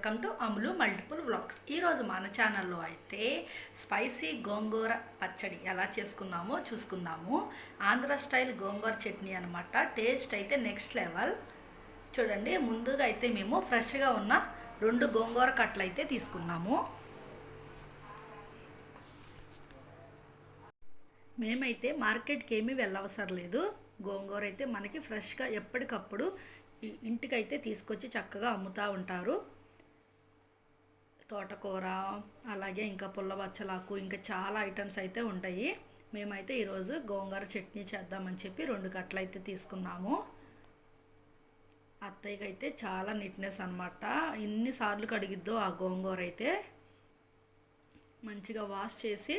Welcome to Ammulu multiple vlogs. ఈరోజు మన ఛానల్లో అయితే స్పైసీ గోంగూర పచ్చడి ఎలా చేసుకుందామో చూసుకుందాము. ఆంధ్ర స్టైల్ గోంగూర చట్నీ అనమాట టేస్ట్ అయితే నెక్స్ట్ లెవెల్. చూడండి ముందుగా అయితే మేము ఫ్రెష్గా ఉన్న రెండు గోంగూర కట్టలు అయితే తీసుకున్నాము. మేమైతే మార్కెట్కి ఏమీ వెళ్ళవసరం లేదు. గోంగూర అయితే మనకి ఫ్రెష్గా ఎప్పటికప్పుడు ఇంటికైతే తీసుకొచ్చి చక్కగా అమ్ముతూ ఉంటారు. తోటకూర అలాగే ఇంకా పుల్లబచ్చలాకు ఇంకా చాలా ఐటమ్స్ అయితే ఉంటాయి. మేమైతే ఈరోజు గోంగూర చట్నీ చేద్దామని చెప్పి రెండు కట్టలు అయితే తీసుకున్నాము. అత్తయ్యకి అయితే చాలా నీట్నెస్ అనమాట ఎన్నిసార్లు కడిగిద్దో ఆ గోంగూర అయితే మంచిగా వాష్ చేసి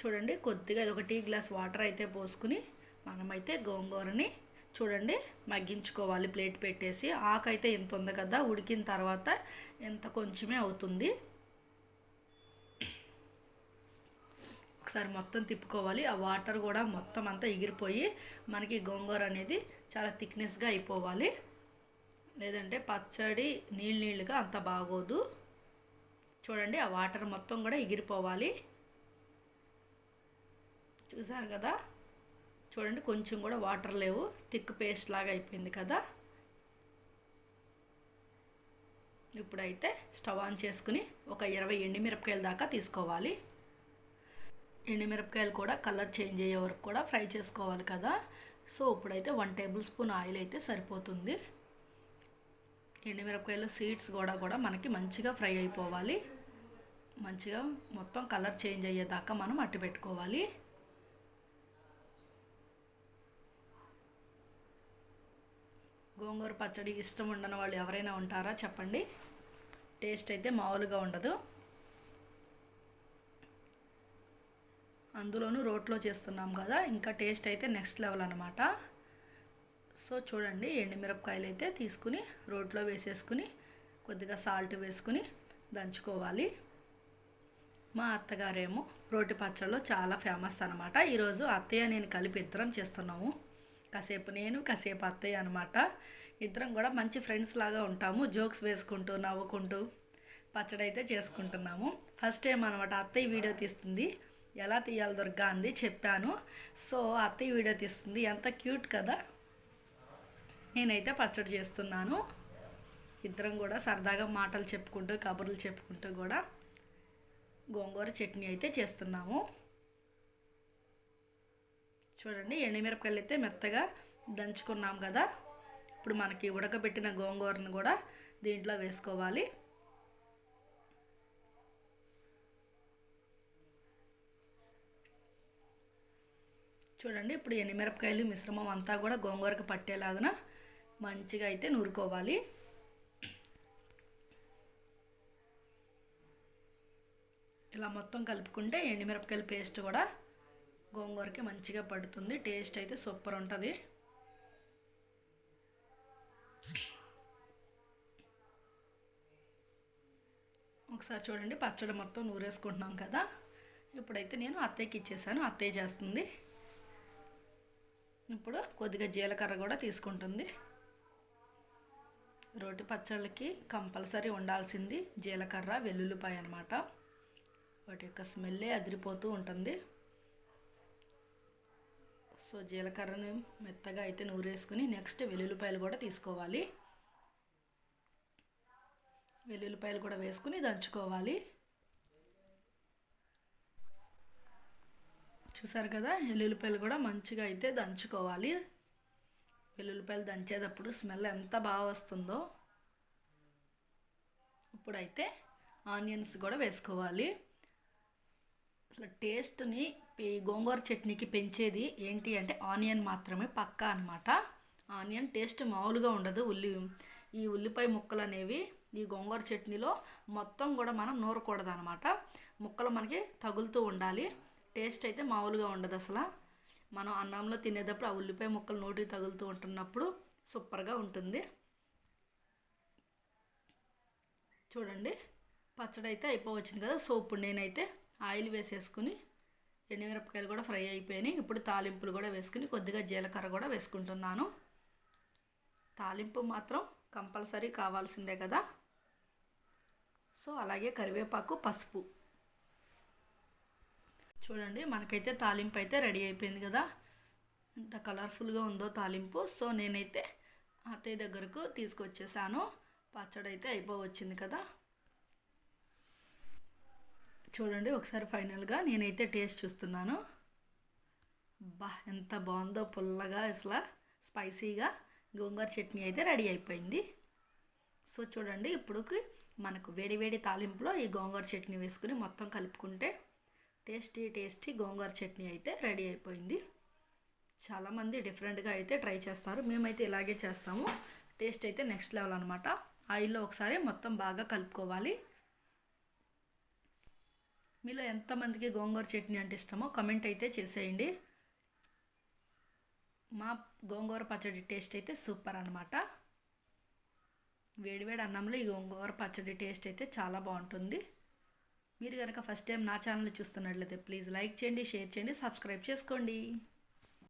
చూడండి కొద్దిగా ఇది ఒక టీ గ్లాస్ వాటర్ అయితే పోసుకుని మనమైతే గోంగూరని చూడండి మగ్గించుకోవాలి ప్లేట్ పెట్టేసి. ఆకైతే ఎంత ఉంది కదా ఉడికిన తర్వాత ఎంత కొంచెమే అవుతుంది. ఒకసారి మొత్తం తిప్పుకోవాలి. ఆ వాటర్ కూడా మొత్తం అంతా ఎగిరిపోయి మనకి గోంగూర అనేది చాలా థిక్నెస్గా అయిపోవాలి. లేదంటే పచ్చడి నీళ్ళు నీళ్ళుగా అంత బాగోదు. చూడండి ఆ వాటర్ మొత్తం కూడా ఎగిరిపోవాలి. చూసారు కదా? చూడండి కొంచెం కూడా వాటర్ లేవు. థిక్ పేస్ట్ లాగా అయిపోయింది కదా. ఇప్పుడైతే స్టవ్ ఆన్ చేసుకుని ఒక ఇరవై ఎండుమిరపకాయల దాకా తీసుకోవాలి. ఎండుమిరపకాయలు కూడా కలర్ చేంజ్ అయ్యే వరకు కూడా ఫ్రై చేసుకోవాలి కదా. సో ఇప్పుడైతే వన్ టేబుల్ స్పూన్ ఆయిల్ అయితే సరిపోతుంది. ఎండుమిరపకాయలు సీడ్స్ కూడా కూడా మనకి మంచిగా ఫ్రై అయిపోవాలి. మంచిగా మొత్తం కలర్ చేంజ్ అయ్యేదాకా మనం అట్టు పెట్టుకోవాలి. గోంగూర పచ్చడి ఇష్టం ఉండని వాళ్ళు ఎవరైనా ఉంటారా చెప్పండి. టేస్ట్ అయితే మామూలుగా ఉండదు. అందులోనూ రోట్లో చేస్తున్నాం కదా ఇంకా టేస్ట్ అయితే నెక్స్ట్ లెవెల్ అనమాట సో చూడండి ఎండుమిరపకాయలు అయితే తీసుకుని రోట్లో వేసేసుకుని కొద్దిగా సాల్ట్ వేసుకుని దంచుకోవాలి. మా అత్తగారేమో రోటి పచ్చళ్ళు చాలా ఫేమస్ అనమాట ఈరోజు అత్తయ్య నేను కలిపి ఇద్దరం చేస్తున్నాము. కాసేపు నేను కాసేపు అత్తయ్య అనమాట ఇద్దరం కూడా మంచి ఫ్రెండ్స్ లాగా ఉంటాము జోక్స్ వేసుకుంటూ నవ్వుకుంటూ పచ్చడి అయితే చేసుకుంటున్నాము. ఫస్ట్ టైం అనమాట అత్తయ్య వీడియో తీస్తుంది. ఎలా తీయాలి దుర్గా అంది చెప్పాను. సో అత్తయ్య వీడియో తీస్తుంది. ఎంత క్యూట్ కదా. నేనైతే పచ్చడి చేస్తున్నాను. ఇద్దరం కూడా సరదాగా మాటలు చెప్పుకుంటూ కబుర్లు చెప్పుకుంటూ కూడా గోంగూర చట్నీ అయితే చేస్తున్నాము. చూడండి ఎండుమిరపకాయలు అయితే మెత్తగా దంచుకున్నాం కదా. ఇప్పుడు మనకి ఉడకబెట్టిన గోంగూరను కూడా దీంట్లో వేసుకోవాలి. చూడండి ఇప్పుడు ఎండుమిరపకాయలు మిశ్రమం అంతా కూడా గోంగూరకు పట్టేలాగా మంచిగా అయితే నూరుకోవాలి. ఇలా మొత్తం కలుపుకుంటే ఎండుమిరపకాయల పేస్ట్ కూడా గోంగూరకి మంచిగా పడుతుంది టేస్ట్ అయితే సూపర్ ఉంటుంది. ఒకసారి చూడండి పచ్చడి మొత్తం నూరేసుకుంటున్నాం కదా. ఇప్పుడైతే నేను అత్తయ్యకి ఇచ్చేసాను అత్తయ్య చేస్తుంది. ఇప్పుడు కొద్దిగా జీలకర్ర కూడా తీసుకుంటుంది. రోటి పచ్చళ్ళకి కంపల్సరీ ఉండాల్సింది జీలకర్ర వెల్లుల్లిపాయ అనమాట వాటి యొక్క స్మెల్లే అదిరిపోతూ ఉంటుంది. సో జీలకర్రని మెత్తగా అయితే నూరేసుకుని నెక్స్ట్ వెల్లుల్లిపాయలు కూడా తీసుకోవాలి. వెల్లుల్లిపాయలు కూడా వేసుకుని దంచుకోవాలి. చూసారు కదా? వెల్లుల్లిపాయలు కూడా మంచిగా అయితే దంచుకోవాలి. వెల్లుల్లిపాయలు దంచేటప్పుడు స్మెల్ ఎంత బాగా వస్తుందో ఇప్పుడైతే ఆనియన్స్ కూడా వేసుకోవాలి. అసలు టేస్ట్ని గోంగూర చట్నీకి పెంచేది ఏంటి అంటే ఆనియన్ మాత్రమే పక్కా అనమాట ఆనియన్ టేస్ట్ మామూలుగా ఉండదు. ఉల్లి ఈ ఉల్లిపాయ ముక్కలు అనేవి ఈ గోంగూర చట్నీలో మొత్తం కూడా మనం నూరకూడదు అనమాట ముక్కలు మనకి తగులుతూ ఉండాలి. టేస్ట్ అయితే మామూలుగా ఉండదు అసలు. మనం అన్నంలో తినేటప్పుడు ఆ ఉల్లిపాయ ముక్కలు నోటికి తగులుతూ ఉంటున్నప్పుడు సూపర్గా ఉంటుంది. చూడండి. పచ్చడి అయితే అయిపోవచ్చింది కదా. సో ఇప్పుడు నేనైతే ఆయిల్ వేసేసుకుని ఎండుమిరపకాయలు కూడా ఫ్రై అయిపోయినాయి. ఇప్పుడు తాలింపులు కూడా వేసుకుని కొద్దిగా జీలకర్ర కూడా వేసుకుంటున్నాను. తాలింపు మాత్రం కంపల్సరీ కావాల్సిందే కదా. సో అలాగే కరివేపాకు పసుపు. చూడండి మనకైతే తాలింపు అయితే రెడీ అయిపోయింది కదా. ఎంత కలర్ఫుల్గా ఉందో తాలింపు. సో నేనైతే అత్తయ్య దగ్గరకు తీసుకొచ్చేసాను. పచ్చడి అయితే అయిపోవచ్చింది కదా. చూడండి ఒకసారి ఫైనల్గా నేనైతే టేస్ట్ చూస్తున్నాను. బా ఎంత బాగుందో పుల్లగా అసలు స్పైసీగా గోంగూర చట్నీ అయితే రెడీ అయిపోయింది. సో చూడండి ఇప్పుడుకి మనకు వేడి వేడి తాలింపులో ఈ గోంగూర చట్నీ వేసుకుని మొత్తం కలుపుకుంటే టేస్టీ టేస్టీ గోంగూర చట్నీ అయితే రెడీ అయిపోయింది. చాలామంది డిఫరెంట్గా అయితే ట్రై చేస్తారు. మేమైతే ఇలాగే చేస్తాము. టేస్ట్ అయితే నెక్స్ట్ లెవెల్ అనమాట ఆయిల్లో ఒకసారి మొత్తం బాగా కలుపుకోవాలి. మీలో ఎంతమందికి గోంగూర చట్నీ అంటే ఇష్టమో కమెంట్ అయితే చేసేయండి. మా గోంగూర పచ్చడి టేస్ట్ అయితే సూపర్ అనమాట వేడివేడి అన్నంలో ఈ గోంగూర పచ్చడి టేస్ట్ అయితే చాలా బాగుంటుంది. మీరు కనుక ఫస్ట్ టైం నా ఛానల్ చూస్తున్నట్లయితే ప్లీజ్ లైక్ చేయండి షేర్ చేయండి సబ్స్క్రైబ్ చేసుకోండి.